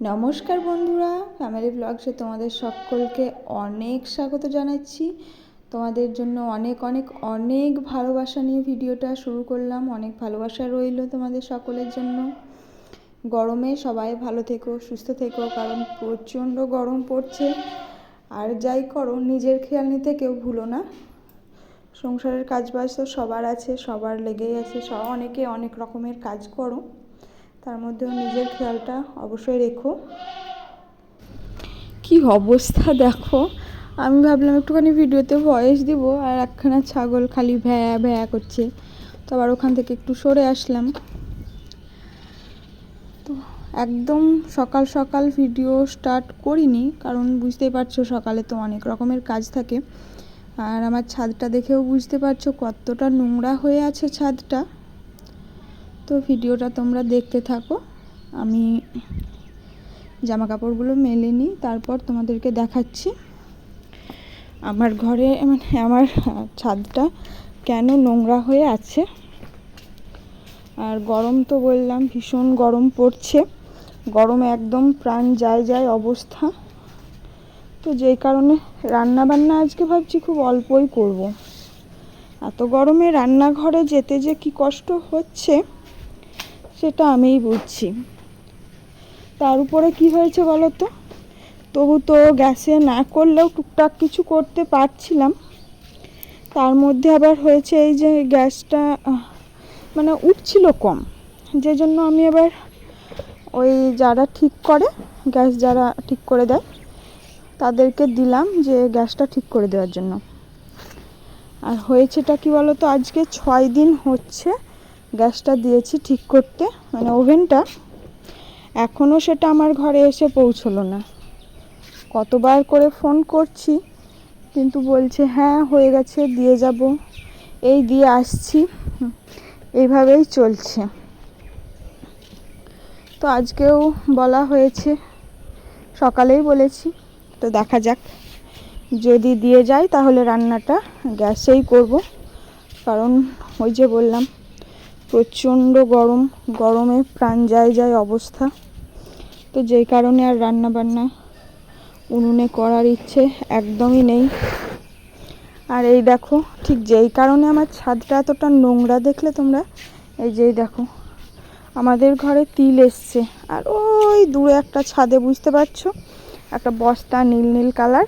নমস্কার বন্ধুরা ফ্যামিলি ব্লগসে তোমাদের সকলকে অনেক স্বাগত জানাচ্ছি। তোমাদের জন্য অনেক অনেক অনেক ভালোবাসা নিয়ে ভিডিওটা শুরু করলাম। অনেক ভালোবাসা রইল তোমাদের সকলের জন্য। গরমে সবাই ভালো থেকো, সুস্থ থেকো, কারণ প্রচণ্ড গরম পড়ছে। আর যাই করো, নিজের খেয়াল নিতে কেউ ভুলো না। সংসারের কাজ বাজ তো সবার আছে, সবার লেগেই আছে। সব অনেকে অনেক রকমের কাজ করো। তার মধ্যেও নিজের খেয়ালটা অবশ্যই রেখো। কি অবস্থা দেখো? আমি ভাবলাম একটুখানি ভিডিওতে ভয়েস দিব আর একখানা ছাগল খালি ভ্যা ভ্যা করছে। তো আবার ওখান থেকে একটু সরে আসলাম। তো একদম সকাল সকাল ভিডিও স্টার্ট করিনি, কারণ বুঝতেই পারছ সকালে তো অনেক রকমের কাজ থাকে। আর আমার ছাদটা দেখেও বুঝতে পারছ কতটা নোংরা হয়ে আছে ছাদটা। তো ভিডিওটা তোমরা দেখতে থাকো। আমি জামা কাপড়গুলো মেলে নিই, তারপর তোমাদেরকে দেখাচ্ছি। আমার ঘরে মানে আমার ছাদটা কেন নোংরা হয়ে আছে। আর গরম তো বললাম, ভীষণ গরম পড়ছে। গরমে একদম প্রাণ যায় যায় অবস্থা। তো যেই কারণে রান্না বান্না আজকে ভাবছি খুব অল্পই করব। এত গরমে রান্নাঘরে যেতে যে কি কষ্ট হচ্ছে। সেটা আমিই বুঝছি। তার উপরে কি হয়েছে বলো তো? তবু তো গ্যাসে না করলেও টুকটাক কিছু করতে পারছিলাম। তার মধ্যে আবার হয়েছে এই যে গ্যাসটা মানে উঠছিল কম। যে জন্য আমি আবার ওই যারা ঠিক করে, গ্যাস যারা ঠিক করে দেয়, তাদেরকে দিলাম যে গ্যাসটা ঠিক করে দেওয়ার জন্য। আর হয়েছেটা কি বলো তো? আজকে ছয় দিন হচ্ছে। গ্যাসটা দিয়েছি ঠিক করতে মানে ওভেনটা। এখনও সেটা আমার ঘরে এসে পৌঁছলো না। কতবার করে ফোন করছি, কিন্তু বলছে হ্যাঁ হয়ে গেছে, দিয়ে যাব। এই দিয়ে আসছি। এইভাবেই চলছে। তো আজকেও বলা হয়েছে, সকালেই বলেছি। তো দেখা যাক, যদি দিয়ে যায় তাহলে রান্নাটা গ্যাসেই করব। কারণ ওই যে বললাম প্রচণ্ড গরম, গরমে প্রাণ যায় যায় অবস্থা। তো যেই কারণে আর রান্না বান্না উনুনে করার ইচ্ছে একদমই নেই। আর এই দেখো, ঠিক যেই কারণে আমার ছাদটা এতটা নোংরা দেখলে তোমরা, এই যেই দেখো, আমাদের ঘরে তিল এসছে। আর ওই দূরে একটা ছাদে, বুঝতে পারছ? একটা বস্তা নীল নীল কালার।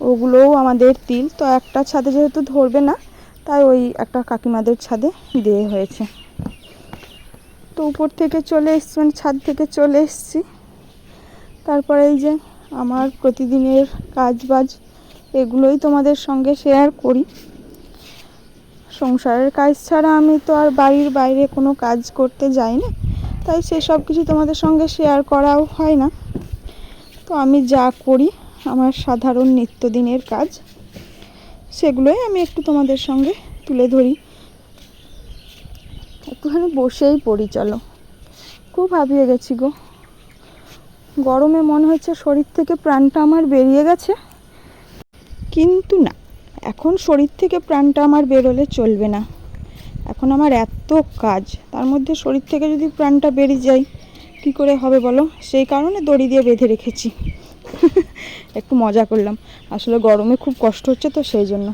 ওগুলোও আমাদের তিল, তো একটা ছাদে যেহেতু ধরবে না তাই ওই একটা কাকিমাদের ছাদে দিয়ে হয়েছে। তো উপর থেকে চলে এসছি মানে ছাদ থেকে চলে এসছি। তারপরে এই যে আমার প্রতিদিনের কাজ বাজ এগুলোই তোমাদের সঙ্গে শেয়ার করি। সংসারের কাজ ছাড়া আমি তো আর বাড়ির বাইরে কোনো কাজ করতে যাই না, তাই সেসব কিছু তোমাদের সঙ্গে শেয়ার করাও হয় না। তো আমি যা করি, আমার সাধারণ নিত্যদিনের কাজ। সেগুলোই আমি একটু তোমাদের সঙ্গে তুলে ধরি। একটুখানি বসেই পড়ি, চলো। খুব হাবিয়ে গেছি গো। গরমে মনে হচ্ছে শরীর থেকে প্রাণটা আমার বেরিয়ে গেছে। কিন্তু না, এখন শরীর থেকে প্রাণটা আমার বেরোলে চলবে না। এখন আমার এত কাজ, তার মধ্যে শরীর থেকে যদি প্রাণটা বেরিয়ে যায়, কি করে হবে বলো? সেই কারণে দড়ি দিয়ে বেঁধে রেখেছি। একটু মজা করলাম। আসলে গরমে খুব কষ্ট হচ্ছে তো সেই জন্য।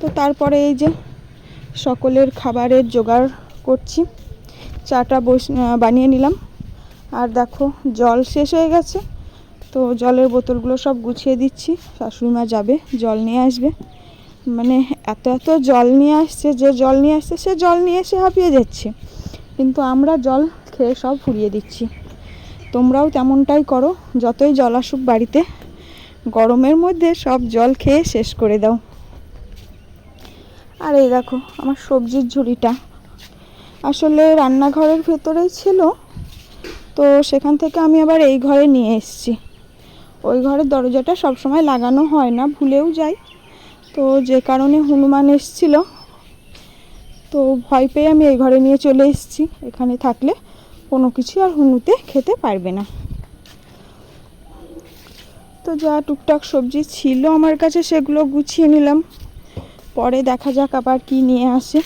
তো তারপরে এই যে সকলের খাবারের জোগাড় করছি। চাটা বস বানিয়ে নিলাম। আর দেখো জল শেষ হয়ে গেছে। তো জলের বোতলগুলো সব গুছিয়ে দিচ্ছি। শাশুড়ি মা যাবে, জল নিয়ে আসবে। মানে এত এত জল নিয়ে আসছে, যে জল নিয়ে আসছে, সে জল নিয়ে এসে হাঁপিয়ে যাচ্ছে। কিন্তু আমরা জল খেয়ে সব ফুরিয়ে দিচ্ছি। তোমরাও তেমনটাই করো, যতই জল আসুক বাড়িতে। গরমের মধ্যে সব জল খেয়ে শেষ করে দাও। আর এই দেখো, আমার সবজির ঝুড়িটা। আসলে রান্নাঘরের ভেতরেই ছিল, তো সেখান থেকে আমি আবার এই ঘরে নিয়ে এসেছি। ওই ঘরের দরজাটা সবসময় লাগানো হয় না, ভুলেও যাই। তো যে কারণে হনুমান এসছিল। তো ভয় পেয়ে আমি এই ঘরে নিয়ে চলে এসেছি, এখানে থাকলে। কোনো কিছু আর হুনুতে খেতে পারবে না। তো যা টুকটাক সবজি ছিল আমার কাছে সেগুলো গুছিয়ে নিলাম। পরে দেখা যাক আবার কি নিয়ে আসে।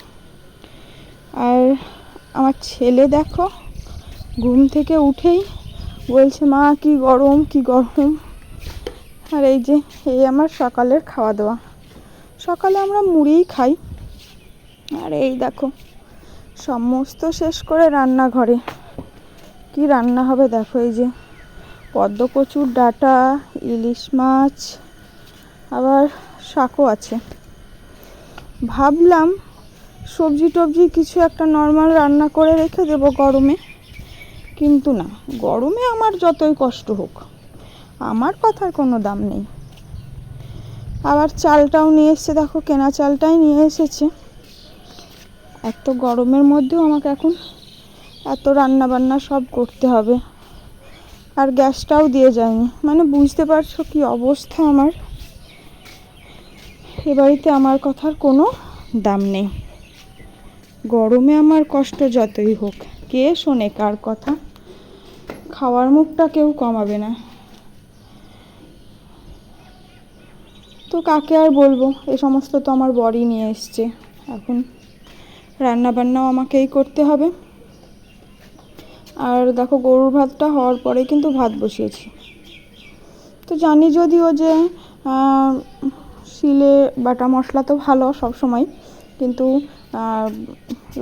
আর আমার ছেলে দেখো, ঘুম থেকে উঠেই বলছে, মা, কি গরম কি গরম। আর এই যে, এই আমার সকালের খাওয়া দাওয়া সকালে আমরা মুড়িই খাই। আর এই দেখো, সমস্ত শেষ করে রান্নাঘরে। কি রান্না হবে দেখো এই যে। পদ্ম কচুর ডাটা, ইলিশ মাছ, আবার শাকও আছে। ভাবলাম সবজি টবজি কিছু একটা নর্মাল রান্না করে রেখে দেবো গরমে, কিন্তু না, গরমে আমার যতই কষ্ট হোক, আমার কথার কোনো দাম নেই। আবার চালটাও নিয়ে এসছে, দেখো কেনা চালটাই নিয়ে এসেছে। এত গরমের মধ্যেও আমাকে এখন এত রান্না বান্না সব করতে হবে। আর গ্যাসটাও দিয়ে যায়নি। মানে বুঝতে পারছ কি অবস্থা আমার? এ বাড়িতে আমার কথার কোনো দাম নেই। গরমে আমার কষ্ট যতই হোক। কে শোনে কার কথা? খাওয়ার মুখটা কেউ কমাবে না। তো কাকে আর বলব? এ সমস্ত তো আমার বড়ি নিয়ে এসছে। এখন রান্না বান্নাও আমাকেই করতে হবে। আর দেখো গরুর ভাতটা হওয়ার পরে কিন্তু ভাত বসিয়েছি। তো জানি যদিও যে শিলে বাটা মশলা তো ভালো সব সময় কিন্তু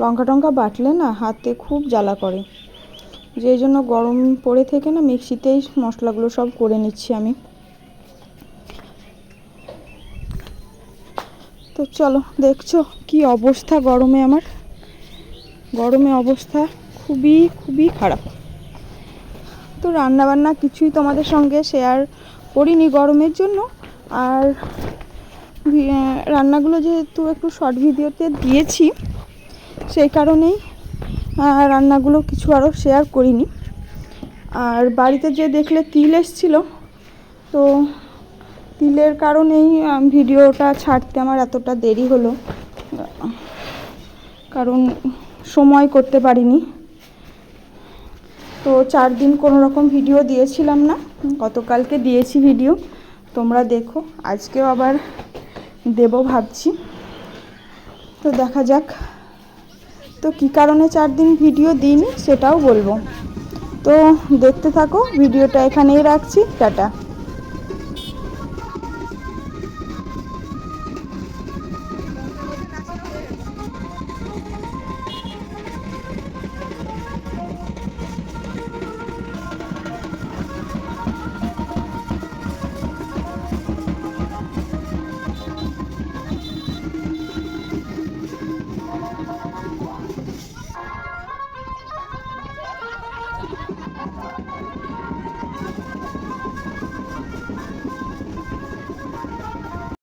লঙ্কা টঙ্কা বাটলে না হাতে খুব জ্বালা করে। যেই জন্য গরম পড়ে থেকে না মিক্সিতেই মশলাগুলো সব করে নিচ্ছি আমি। তো চলো, দেখছ কি অবস্থা গরমে আমার? গরমে অবস্থা খুবই খুবই খারাপ। তো রান্না বান্না কিছুই তোমাদের সঙ্গে শেয়ার করিনি গরমের জন্য। আর রান্নাগুলো যেহেতু একটু শর্ট ভিডিওতে দিয়েছি, সেই কারণেই রান্নাগুলো কিছু আরও শেয়ার করিনি। আর বাড়িতে যে দেখলে তিল এসছিল, তো তিলের কারণেই ভিডিওটা ছাড়তে আমার এতটা দেরি হলো। কারণ সময় করতে পারিনি। তো চার দিন কোনো রকম ভিডিও দিয়েছিলাম না। গতকালকে দিয়েছি ভিডিও। তোমরা দেখো, আজকেও আবার দেব ভাবছি। তো দেখা যাক। তো কি কারণে চার দিন ভিডিও দিইনি সেটাও বলব। তো দেখতে থাকো, ভিডিওটা এখানেই রাখছি। টাটা।